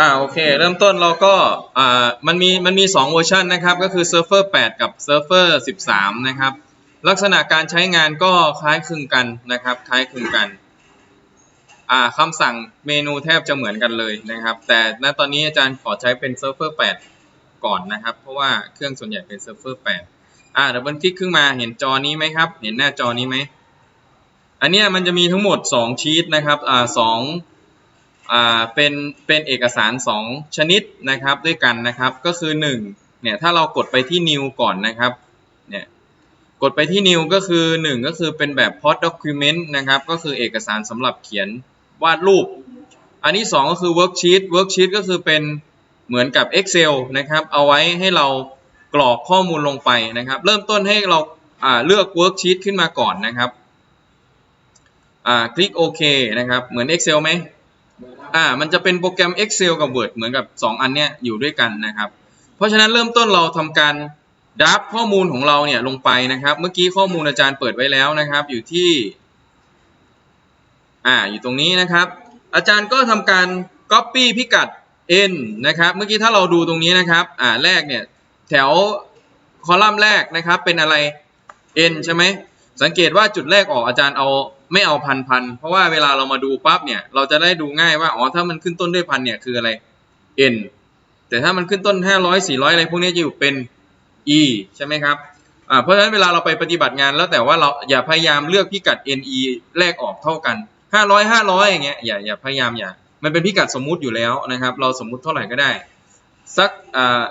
อ่าโอเค เริ่มต้นเราก็อ่ามันมีมันมี2เวอร์ชันนะครับ ก็คือเซิร์ฟเวอร์8กับเซิร์ฟเวอร์13 นะครับ ลักษณะการใช้งานก็คล้ายคลึงกันนะครับ คล้ายคลึงกันอ่าคำสั่งเมนูแทบจะเหมือนกันเลยนะครับ แต่ณตอนนี้อาจารย์ขอใช้เป็นเซิร์ฟเวอร์8ก่อนนะครับ เพราะว่าเครื่องส่วนใหญ่เป็นเซิร์ฟเวอร์8อ่าเดี๋ยวบันคลิกขึ้นมาเห็นจอนี้ไหมครับ เห็นหน้าจอนี้ไหมอันเนี้ยมันจะมีทั้งหมด 2 ชีตนะครับอ่าส อ่าเป็นเป็นเอกสาร 2 ชนิดนะครับด้วยกันนะครับก็คือ1เนี่ยถ้าเรากดไปที่ new ก่อนนะครับเนี่ยกดไปที่ new ก็คือ 1 ก็คือเป็นแบบ post document นะครับก็คือเอกสารสำหรับเขียนวาดรูป อันที่ 2 ก็คือ worksheet worksheet ก็คือเป็นเหมือนกับ Excel นะครับเอาไว้ให้เรากรอกข้อมูลลงไปนะครับ เริ่มต้นให้เราเลือก worksheet ขึ้นมาก่อนนะครับคลิกโอเคนะครับเหมือน Excel ไหม อ่า มันจะเป็นโปรแกรม Excel กับ Word เหมือนกับ 2 อันเนี้ยอยู่ด้วยกันนะครับ เพราะฉะนั้นเริ่มต้นเราทำการดับข้อมูลของเราเนี่ยลงไปนะครับ เมื่อกี้ข้อมูลอาจารย์เปิดไว้แล้วนะครับ อยู่ที่ อ่า อยู่ตรงนี้นะครับ อาจารย์ก็ทำการ Copy พิกัด n นะครับ เมื่อกี้ถ้าเราดูตรงนี้นะครับ อ่า แรกเนี่ยแถวคอลัมน์แรกนะครับ เป็นอะไร n ใช่ไหม สังเกตว่าจุดแรกออกอาจารย์เอา ไม่เอาพันพันเพราะว่าเวลาเรามาดูปั๊บเนี่ย เราจะได้ดูง่ายว่า อ๋อ ถ้ามันขึ้นต้นด้วยพันเนี่ยคืออะไร n แต่ถ้ามันขึ้นต้น 500 400 อะไรพวกนี้จะอยู่เป็น e ใช่ไหมครับ อ่า เพราะฉะนั้นเวลาเราไปปฏิบัติงานแล้วแต่ว่าเราอย่าพยายามเลือกพิกัด ne แรกออกเท่ากัน 500 500 อย่างเงี้ย อย่าอย่าพยายามอย่า มันเป็นพิกัดสมมุติอยู่แล้วนะครับ เราสมมุติเท่าไหร่ก็ได้ สัก อ่า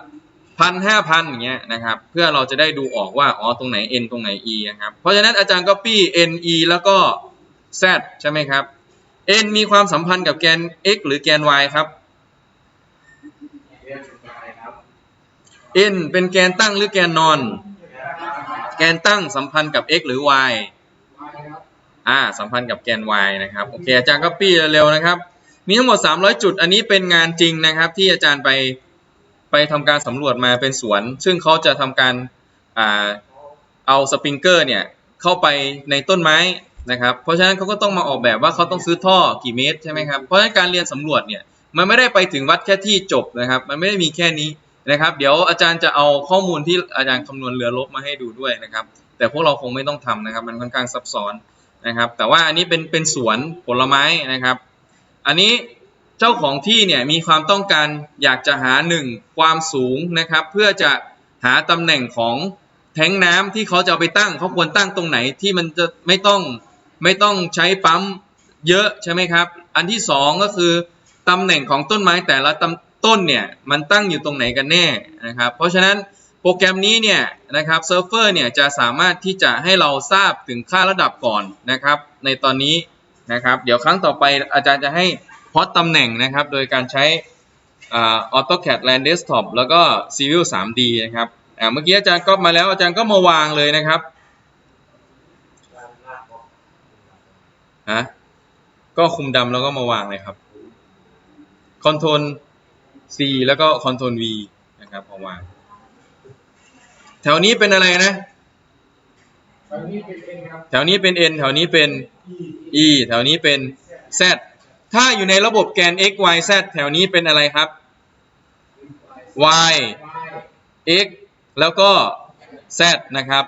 พันห้าพันอย่างเงี้ยนะครับ เพื่อเราจะได้ดูออกว่า อ๋อ ตรงไหน n ตรงไหน e นะครับ เพราะฉะนั้นอาจารย์ copy n e แล้วก็ z ใช่ไหมครับ n มีความสัมพันธ์กับแกน x หรือแกน y ครับ n เป็นแกนตั้งหรือแกนนอน แกนตั้งสัมพันธ์กับ x หรือ y อ่าสัมพันธ์กับแกน y นะครับโอเคอาจารย์ copy เร็วๆนะครับ มีทั้งหมด 300 จุด อันนี้เป็นงานจริงนะครับ ที่อาจารย์ไปไปทำการสำรวจมาเป็นสวน ซึ่งเขาจะทำการอ่าเอาสปริงเกอร์เนี่ยเข้าไปในต้นไม้ นะครับ เพราะฉะนั้นเขาก็ต้องมาออกแบบว่าเขาต้องซื้อท่อกี่เมตรใช่ไหมครับ เพราะฉะนั้นการเรียนสำรวจเนี่ยมันไม่ได้ไปถึงวัดแค่ที่จบนะครับ มันไม่ได้มีแค่นี้นะครับ เดี๋ยวอาจารย์จะเอาข้อมูลที่อาจารย์คำนวณเรือลบมาให้ดูด้วยนะครับ แต่พวกเราคงไม่ต้องทำนะครับ มันค่อนข้างซับซ้อนนะครับ แต่ว่าอันนี้เป็นเป็นสวนผลไม้นะครับ อันนี้เจ้าของที่เนี่ยมีความต้องการอยากจะหาหนึ่งความสูงนะครับ เพื่อจะหาตำแหน่งของแทงน้ำที่เขาจะเอาไปตั้งเขาควรตั้งตรงไหนที่มันจะไม่ต้อง ไม่ต้องใช้ปั๊มเยอะใช่ไหมครับ อันที่สองก็คือตำแหน่งของต้นไม้แต่ละต,ต้นเนี่ยมันตั้งอยู่ตรงไหนกันแน่นะครับ เพราะฉะนั้นโปรแกรมนี้เนี่ยนะครับเซิร์ฟเวอร์เนี่ยจะสามารถที่จะให้เราทราบถึงค่าระดับก่อนนะครับ ในตอนนี้นะครับ เดี๋ยวครั้งต่อไปอาจารย์จะให้พอตตำแหน่งนะครับ โดยการใช้อ่า AutoCAD Land Desktop แล้วก็ Civil 3D นะครับเมื่อกี้อาจารย์ก็มาแล้วอาจารย์ก็มาวางเลยนะครับ ฮะก็คุมดำแล้วก็มาวางเลยครับ Ctrl C แล้วก็ Ctrl V นะครับมาวาง แถวนี้เป็นอะไรนะ แถวนี้เป็น n แถวนี้เป็น e แถวนี้เป็น z ถ้าอยู่ในระบบแกน x y z แถวนี้เป็นอะไรครับ y x แล้วก็ z นะครับ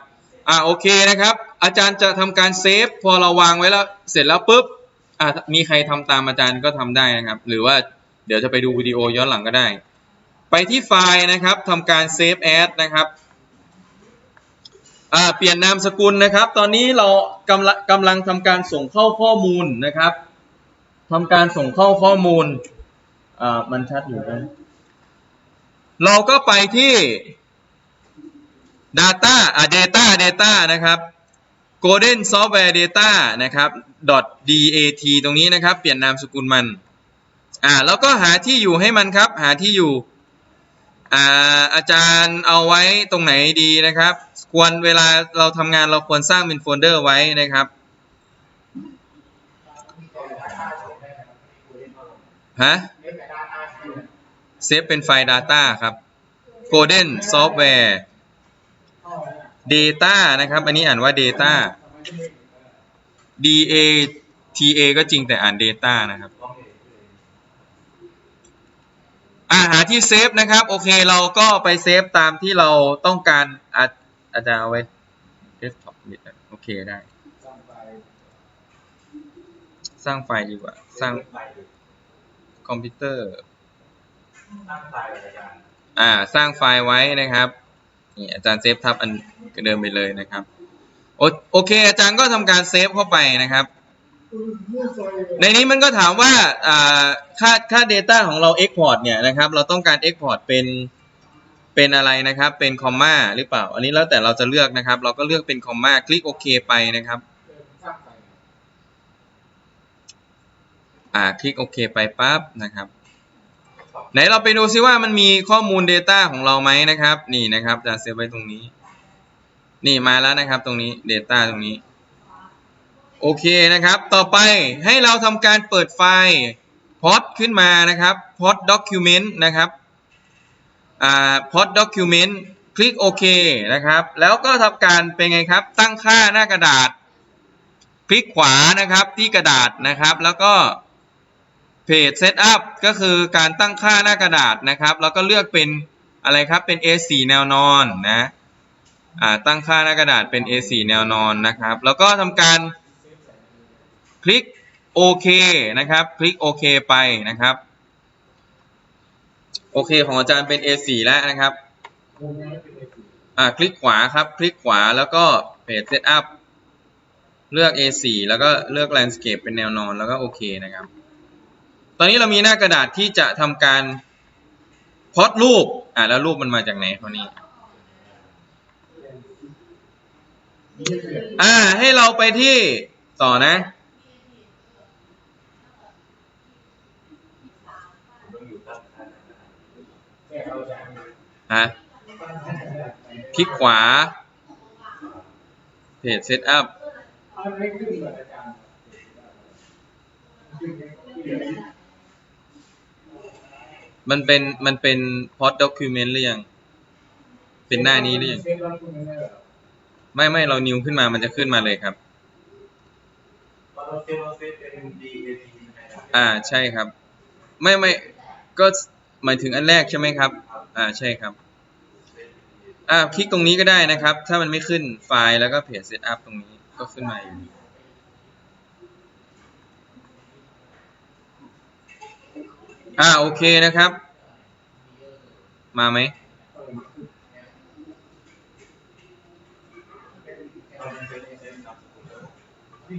อ่าโอเคนะครับ อาจารย์จะทำการเซฟพอเราวางไว้แล้วเสร็จแล้วปุ๊บอ่ามีใครทำตามอาจารย์ก็ทำได้นะครับ หรือว่าเดี๋ยวจะไปดูวิดีโอย้อนหลังก็ได้ ไปที่ไฟล์นะครับทำการเซฟแอดนะครับเปลี่ยนนามสกุลนะครับ ตอนนี้เรากำลังกำลังทำการส่งเข้าข้อมูลนะครับทำการส่งเข้าข้อมูลมันชัดอยู่นะเราก็ไปที่ data อ่า data data นะครับ golden software data นะครับ .dat ตรงนี้นะครับ เปลี่ยนนามสกุลมัน อ่า แล้วก็หาที่อยู่ให้มันครับ หาที่อยู่ อ่า อาจารย์เอาไว้ตรงไหนดีนะครับ ควรเวลาเราทำงานเราควรสร้างเป็นโฟลเดอร์ไว้นะครับ ฮะ เซฟเป็นไฟล์ Data ครับ Golden Software Data นะครับ อันนี้อ่านว่า Data D A T A ก็จริงแต่อ่าน Data นะครับอาหาที่เซฟนะครับ โอเคเราก็ไปเซฟตามที่เราต้องการอาอาจารย์เอาไว้เดสก์ท็อปโอเคได้ สร้างไฟล์ดีกว่า สร้างคอมพิวเตอร์ตั้งใจอาจารย์อ่า สร้างไฟล์ไว้นะครับ นี่อาจารย์เซฟทับอัน เดิมไปเลยนะครับ โอโอเค อาจารย์ก็ทำการเซฟเข้าไปนะครับ ในนี้มันก็ถามว่าอ่าค่าค่า Data ของเรา Export เนี่ยนะครับ เราต้องการ Export เป็นเป็นอะไรนะครับ เป็นคอมมาหรือเปล่า อันนี้แล้วแต่เราจะเลือกนะครับ เราก็เลือกเป็นคอมมาคลิกโอเคไปนะครับ อ่า คลิกโอเคไปปั๊บนะครับ ไหนเราไปดูซิว่ามันมีข้อมูล Data ของเราไหมนะครับ นี่นะครับจะเซฟไว้ตรงนี้ นี่มาแล้วนะครับตรงนี้ Data ตรงนี้ โอเคนะครับ ต่อไปให้เราทำการเปิดไฟล์ port ขึ้นมานะครับ port document นะครับอ่า port document คลิกโอเคนะครับ แล้วก็ทำการเป็นไงครับ ตั้งค่าหน้ากระดาษ คลิกขวานะครับที่กระดาษนะครับ แล้วก็ page setup ก็คือการตั้งค่าหน้ากระดาษนะครับ แล้วก็เลือกเป็นอะไรครับเป็น A4 แนวนอนนะ อ่าตั้งค่าหน้ากระดาษเป็น A4 แนวนอนนะครับ แล้วก็ทำการคลิกโอเคนะครับ คลิกโอเคไปนะครับโอเคของอาจารย์เป็น A4 แล้วนะครับอ่าคลิกขวาครับคลิกขวาแล้วก็ page setup เลือก A4 แล้วก็เลือก landscape เป็นแนวนอนแล้วก็โอเคนะครับ ตอนนี้เรามีหน้ากระดาษที่จะทำการพอดรูปอ่าแล้วรูปมันมาจากไหนคนนี้ อ่า ให้เราไปที่ต่อนะ ฮะคลิกขวา page setup มันเป็น มันเป็น port document หรือยัง เป็นหน้านี้หรือยัง ไม่ไม่เรานิวขึ้นมามันจะขึ้นมาเลยครับเราเซฟเราเซฟเป็น D A T นะครับ อ่าใช่ครับ ไม่ไม่ก็หมายถึงอันแรกใช่ไหมครับ อ่าใช่ครับ อ่าคลิกตรงนี้ก็ได้นะครับ ถ้ามันไม่ขึ้นไฟล์แล้วก็เพจ setup ตรงนี้ก็ขึ้นมาอยู่ดีอ่าโอเคนะครับ มาไหม นิ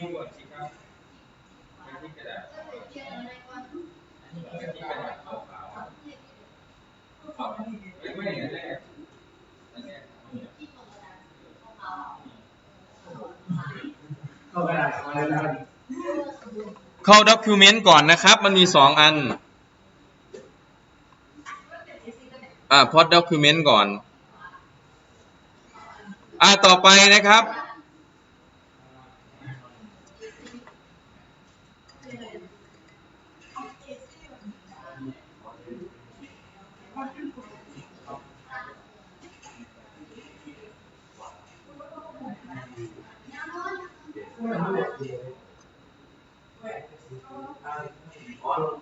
วก่อนสิครับไปที่กระดาษไปที่กระดาษขาวๆไม่ไม่อันแรกอันแรกเข้า document ก่อนนะครับ มันมีสองอัน อ่า port document ก่อน อ่า ต่อไปนะครับ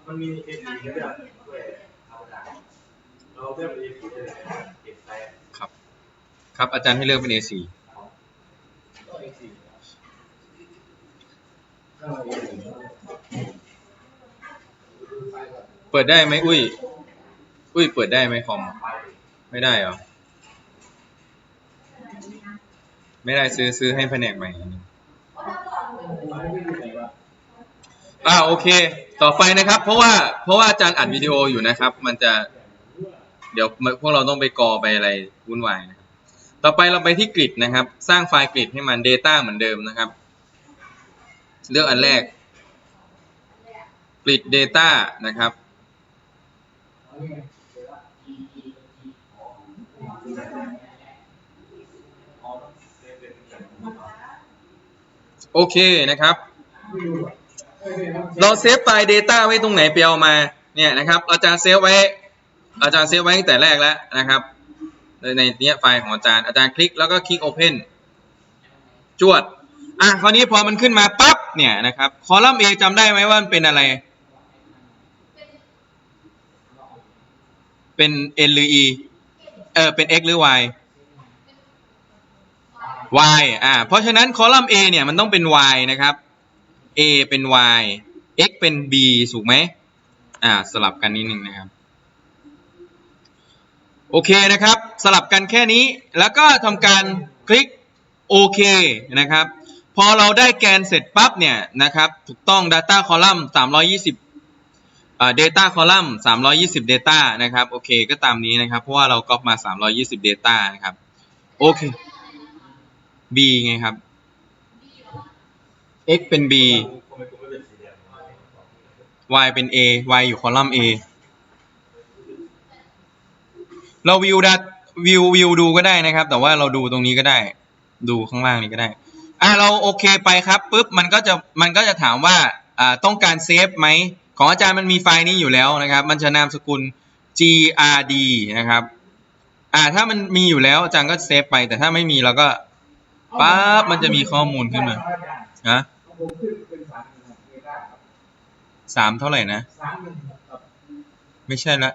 มันมี A T เลือกด้วย เราเลือก A T ได้เลยเก็บไปครับ ครับ อาจารย์ให้เลือกเป็น A4 เปิดได้ไหมอุ้ย อุ้ย เปิดได้ไหมคอม ไม่ได้เหรอ ไม่ได้ซื้อซื้อให้แผนกใหม่อันหนึ่งอ่าโอเค ต่อไปนะครับ เพราะว่าเพราะว่าอาจารย์อัดวิดีโออยู่นะครับ มันจะ เดี๋ยวพวกเราต้องไปกอไปอะไรวุ่นวายนะครับต่อไปเราไปที่กริดนะครับ สร้างไฟล์กริดให้มัน Data เหมือนเดิมนะครับ เลือกอันแรกกริด Data นะครับโอเคนะครับ เราเซฟไฟล์ Data ไว้ตรงไหนไปเอามา เนี่ยนะครับอาจารย์เซฟไว้ อาจารย์เซฟไว้ตั้งแต่แรกแล้วนะครับ ในนเนี้ยไฟล์ของอาจารย์อาจารย์คลิกแล้วก็คลิก Open จวด อะคราวนี้พอมันขึ้นมาปั๊บเนี่ยนะครับ คอลัมน์ A จำได้ไหมว่ามันเป็นอะไร เป็น n หรือ e เออเป็น x หรือ y y อ่า เพราะฉะนั้นคอลัมน์ A เนี่ยมันต้องเป็น y นะครับ A เป็น y x เป็น b ถูกไหมอ่า สลับกันนิดนึงนะครับ โอเคนะครับ สลับกันแค่นี้แล้วก็ทำการคลิกโอเคนะครับ พอเราได้แกนเสร็จปั๊บเนี่ยนะครับ ถูกต้อง Data Column 320อ่า Data Column 320 Data นะครับ โอเค ก็ตามนี้นะครับ เพราะว่าเราก๊อปมา 320 Data นะครับ โอเค B ไงครับ x เป็น b ทำไมกูไม่เป็นสีแดง y เป็น a y อยู่คอลัมน์ a เราวิวดัดวิววิวดูก็ได้นะครับ แต่ว่าเราดูตรงนี้ก็ได้ ดูข้างล่างนี้ก็ได้ อะเราโอเคไปครับปุ๊บมันก็จะมันก็จะถามว่าอ่าต้องการเซฟไหมของอาจารย์มันมีไฟล์นี้อยู่แล้วนะครับ มันจะนามสกุล grd นะครับอ่าถ้ามันมีอยู่แล้วอาจารย์ก็เซฟไป แต่ถ้าไม่มีเราก็ปั๊บมันจะมีข้อมูลขึ้นมาฮะสามเท่าไหร่นะ ไม่ใช่ละ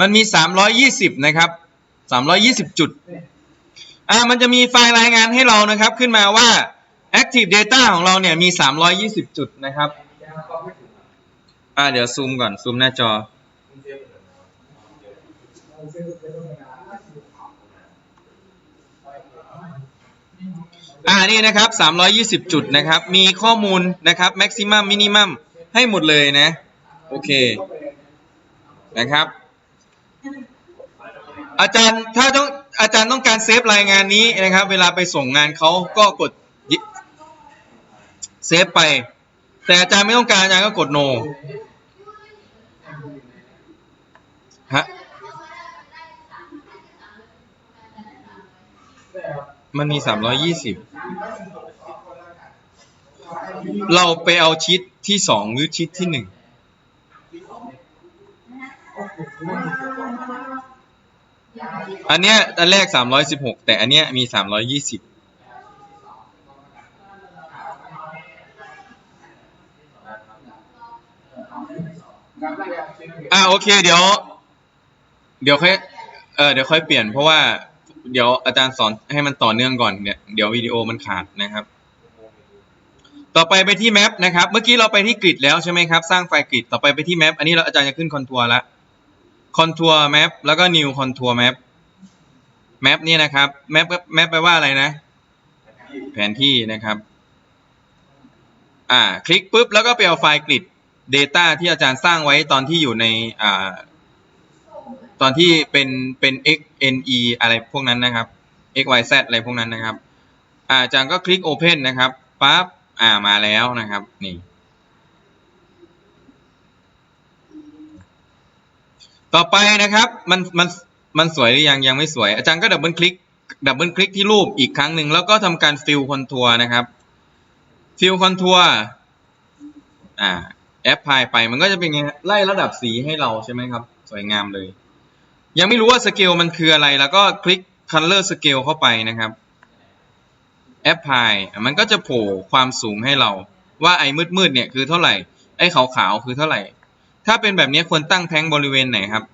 มันมีสามร้อยยี่สิบนะครับสามร้อยยี่สิบจุด อ่า มันจะมีไฟล์รายงานให้เรานะครับ ขึ้นมาว่า active data ของเราเนี่ยมีสามร้อยยี่สิบจุดนะครับ อ่า เดี๋ยวซูมก่อน ซูมหน้าจอออ่า นี่นะครับสามร้อยยี่สิบจุดนะครับ มีข้อมูลนะครับ maximum minimum ให้หมดเลยนะ โอเค นะครับ อาจารย์ถ้าต้องอาจารย์ต้องการเซฟรายงานนี้นะครับ เวลาไปส่งงานเขาก็กดเซฟไป แต่อาจารย์ไม่ต้องการอาจารย์ก็กด no ฮะมันมีสามร้อยยี่สิบเราไปเอาชิดที่สองหรือชิดที่หนึ่ง อันเนี้ยอันแรกสามร้อยสิบหกแต่อันเนี้ยมีสามร้อยยี่สิบอ่าโอเคเดี๋ยว เดี๋ยวค่อยเออเดี๋ยวค่อยเปลี่ยนเพราะว่าเดี๋ยวอาจารย์สอนให้มันต่อเนื่องก่อนเนี่ยเดี๋ยววิดีโอมันขาดนะครับ ต่อไปไปที่แมปนะครับ เมื่อกี้เราไปที่กริดแล้วใช่ไหมครับ สร้างไฟล์กริดต่อไปไปที่แมปอันนี้เราอาจารย์จะขึ้นคอนทัวร์ละคอนทัวร์แมปแล้วก็ new คอนทัวร์แมป แมปนี่นะครับแมปแมปแปลว่าอะไรนะ แผนที่นะครับ อ่า คลิกปุ๊บแล้วก็ไปเอาไฟล์กริด Data ที่อาจารย์สร้างไว้ตอนที่อยู่ในอ่าตอนที่เป็นเป็น x n e อะไรพวกนั้นนะครับ x y z อะไรพวกนั้นนะครับอ่าอาจารย์ก็คลิก Open นะครับปั๊บอ่ามาแล้วนะครับ นี่ ต่อไปนะครับ มันมัน มันสวยหรือยังยังไม่สวย อาจารย์ก็ดับเบิลคลิกดับเบิลคลิกที่รูปอีกครั้งหนึ่งแล้วก็ทำการฟิลคอนทัวร์นะครับฟิลคอนทัวร์อ่าแอปพลายไปมันก็จะเป็นไงไล่ระดับสีให้เราใช่ไหมครับ สวยงามเลย ยังไม่รู้ว่าสเกลมันคืออะไร แล้วก็คลิก color scale เข้าไปนะครับแอปพลายมันก็จะโผล่ความสูงให้เรา ว่าไอ้มืดๆเนี่ยคือเท่าไหร่ ไอ้ขาวๆคือเท่าไหร่ ถ้าเป็นแบบนี้ควรตั้งแท้งบริเวณไหนครับ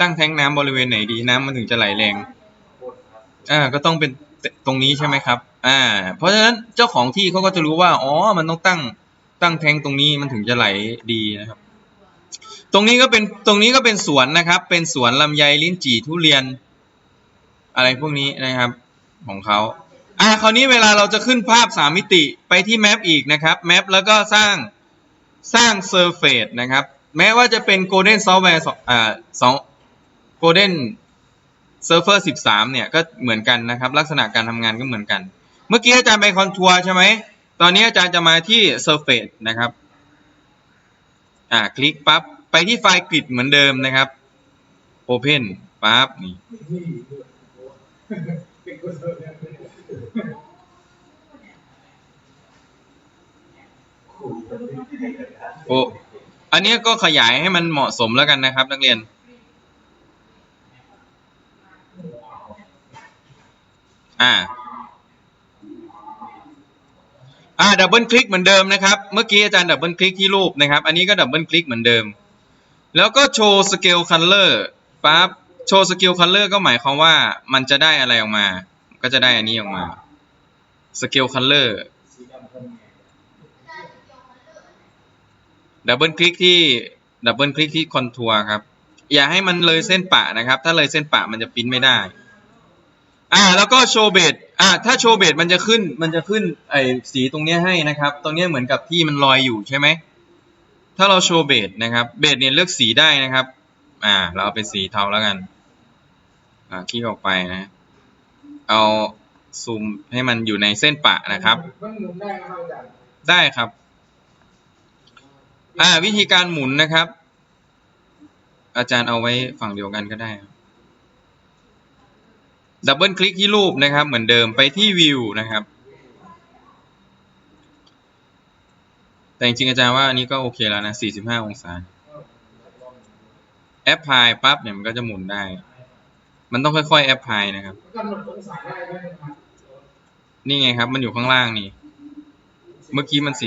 ตั้งแท้งน้ำบริเวณไหนดีน้ำมันถึงจะไหลแรง อ่า ก็ต้องเป็นตรงนี้ใช่ไหมครับ อ่า เพราะฉะนั้นเจ้าของที่เขาก็จะรู้ว่า อ๋อ มันต้องตั้ง ตั้งแทงตรงนี้มันถึงจะไหลดีนะครับ ตรงนี้ก็เป็น ตรงนี้ก็เป็นสวนนะครับ เป็นสวนลำไยลิ้นจี่ทุเรียน อะไรพวกนี้นะครับ ของเขาอ่าคราวนี้เวลาเราจะขึ้นภาพสามมิติไปที่แมปอีกนะครับแมปแล้วก็สร้างสร้างเซอร์เฟซนะครับ แม้ว่าจะเป็น Golden Software สองอ่าสอง Golden Server 13 เนี่ยก็เหมือนกันนะครับ ลักษณะการทำงานก็เหมือนกัน เมื่อกี้อาจารย์ไปคอนทัวร์ใช่ไหม ตอนนี้อาจารย์จะมาที่ Surface นะครับ อ่าคลิกปั๊บไปที่ไฟล์กริดเหมือนเดิมนะครับ Open ปั๊บนี่โอ้อันนี้ก็ขยายให้มันเหมาะสมแล้วกันนะครับ นักเรียน อ่า อ่าดับเบิลคลิกเหมือนเดิมนะครับ เมื่อกี้อาจารย์ดับเบิลคลิกที่รูปนะครับ อันนี้ก็ดับเบิลคลิกเหมือนเดิม แล้วก็โชว์สเกลคัลเลอร์ปั๊บ โชว์สเกลคัลเลอร์ก็หมายความว่ามันจะได้อะไรออกมา ก็จะได้อันนี้ออกมา สเกลคัลเลอร์ ดับเบิลคลิกที่ ดับเบิลคลิกที่คอนทัวร์ครับ อย่าให้มันเลยเส้นปะนะครับ ถ้าเลยเส้นปะมันจะปริ้นไม่ได้ อ่า แล้วก็โชว์เบดอ่าถ้าโชว์เบดมันจะขึ้น มันจะขึ้นไอสีตรงเนี้ยให้นะครับ ตรงเนี้ยเหมือนกับที่มันลอยอยู่ใช่ไหม ถ้าเราโชว์เบดนะครับ เบดเนี่ยเลือกสีได้นะครับ อ่า เราเอาเป็นสีเทาแล้วกัน อ่า คลิกออกไปนะ เอาซูมให้มันอยู่ในเส้นปะนะครับ ได้ครับอาจารย์ได้ครับอ่า วิธีการหมุนนะครับ อาจารย์เอาไว้ฝั่งเดียวกันก็ได้ครับ ดับเบิลคลิกที่รูปนะครับ เหมือนเดิมไปที่วิวนะครับ แต่จริงๆอาจารย์ว่าอันนี้ก็โอเคแล้วนะ 45 องศาแอปพลายปั๊บเนี่ยมันก็จะหมุนได้ มันต้องค่อยๆแอปพลายนะครับ นี่ไงครับ มันอยู่ข้างล่างนี่ เมื่อกี้มัน 45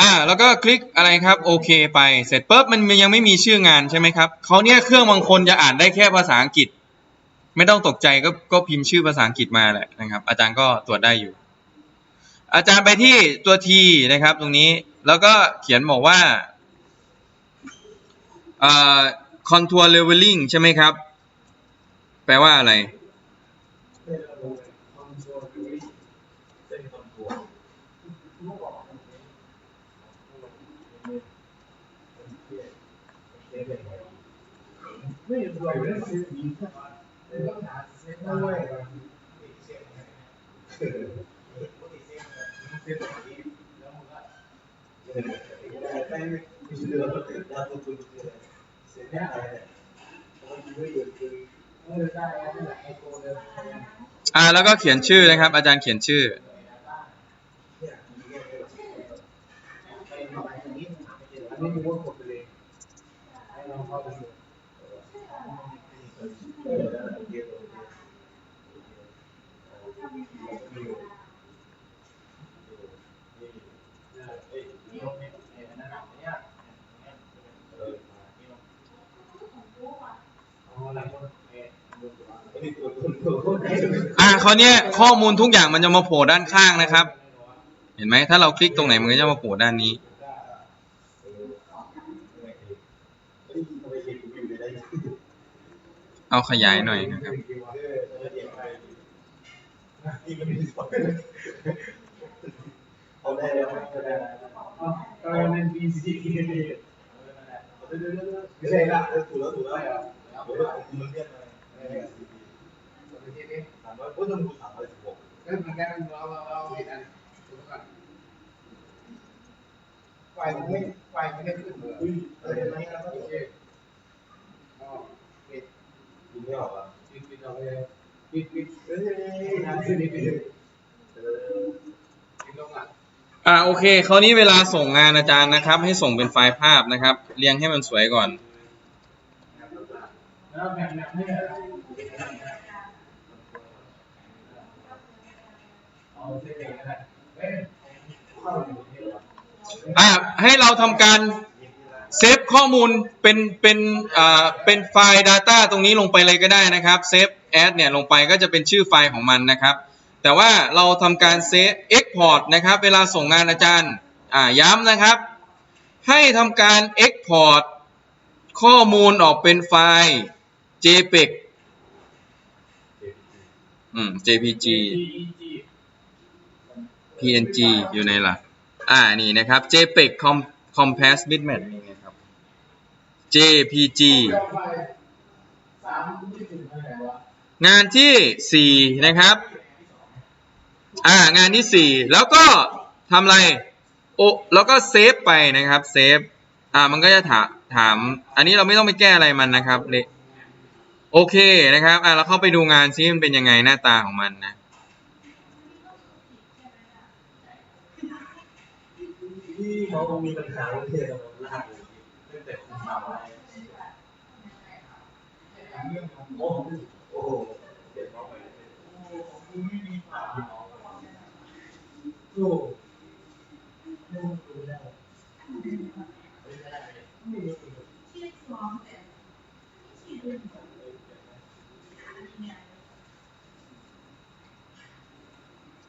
อ่าแล้วก็คลิกอะไรครับโอเคไปเสร็จปุ๊บมันยังไม่มีชื่องานใช่ไหมครับเขาเนี่ยเครื่องบางคนจะอ่านได้แค่ภาษาอังกฤษ ไม่ต้องตกใจก็ก็พิมพ์ชื่อภาษาอังกฤษมาแหละนะครับ อาจารย์ก็ตรวจได้อยู่ อาจารย์ไปที่ตัว T นะครับ ตรงนี้แล้วก็เขียนบอกว่าเอ่อ contour leveling ใช่ไหมครับ แปลว่าอะไร เป็นระบบคอนโทรลเส้นคอนโทรล ไม่รวยไม่ซื้อดีต้อง หาเซ็ตมาด้วยไม่ใช่เรื่องดาวตุนเสียหน้าอะไรเนี่ยมันไม่หยุดคือเออได้แล้วนี่แหละไอโฟนเลยอ่าแล้วก็เขียนชื่อนะครับ อาจารย์เขียนชื่ออันนี้มีวนไปเลยให้ลองเข้าไปดู คราวเนี้ยข้อมูลทุกอย่างมันจะมาโผล่ด้านข้างนะครับ เห็นไหมถ้าเราคลิกตรงไหนมันก็จะมาโผล่ด้านนี้ เอาขยายหน่อยนะครับ Gracias. อ่าโอเคคราวนี้เวลาส่งงานอาจารย์นะครับ ให้ส่งเป็นไฟล์ภาพนะครับ เรียงให้มันสวยก่อนแล้วแบ่งให้ อ่าให้เราทำการเซฟข้อมูลเป็นเป็นอ่าเป็นไฟล์ Data ตรงนี้ลงไปเลยก็ได้นะครับเซฟแอดเนี่ยลงไปก็จะเป็นชื่อไฟล์ของมันนะครับ แต่ว่าเราทำการเซฟ Export นะครับ เวลาส่งงานอาจารย์อ่าย้ำนะครับ ให้ทำการ Export ข้อมูลออกเป็นไฟล์ JPEG อืม JPG PNG อยู่ในหลักอ่านี่นะครับ JPEG Com Compass Bitmap นี่ไงครับ JPG สามยี่สิบเท่าไหร่วะงานที่สี่นะครับ อ่า งานที่สี่แล้วก็ทำอะไร โอ แล้วก็เซฟไปนะครับ เซฟ อ่า มันก็จะถามถาม อันนี้เราไม่ต้องไปแก้อะไรมันนะครับเลยโอเคนะครับ อ่าเราเข้าไปดูงานซิมันเป็นยังไงหน้าตาของมันนะ ที่เขามีปัญหาเรื่องรหัสตั้งแต่คุณทำอะไรเรื่องของโอ้โหโอ้โหเก็บเอาไปคุณไม่มีปากโอ้โหดูได้ไม่รู้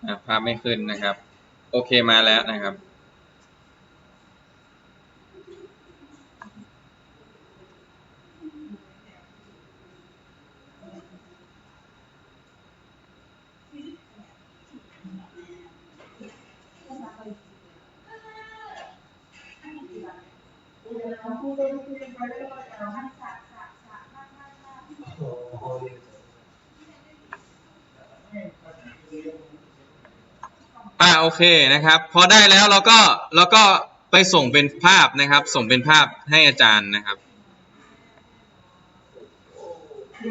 อะภาพไม่ขึ้นนะครับ โอเคมาแล้วนะครับ โอ้โห อ่าโอ เคนะครับ พอได้แล้วเราก็เราก็ไปส่งเป็นภาพนะครับ ส่งเป็นภาพให้อาจารย์นะครับ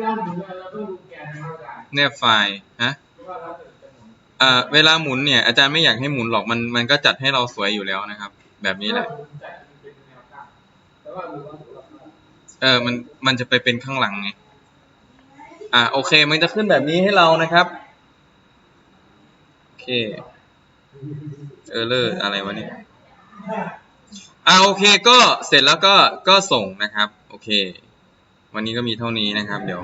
เราดูเราต้องดูแนนะครับอาจารย์แนบไฟล์ฮะเพราะว่าเราจะเป็นหมุนอ่าเวลาหมุนเนี่ย อาจารย์ไม่อยากให้หมุนหรอกมันมันก็จัดให้เราสวยอยู่แล้วนะครับ แบบนี้แหละเป็นแนวตั้งแต่ว่าดูว่าตัวละครเออมันมันจะไปเป็นข้างหลังไงอ่าโอเค มันจะขึ้นแบบนี้ให้เรานะครับ โอเค เออเลอร์อะไรวะเนี่ยอ่าโอเคก็เสร็จแล้วก็ก็ส่งนะครับ โอเค วันนี้ก็มีเท่านี้นะครับ เดี๋ยว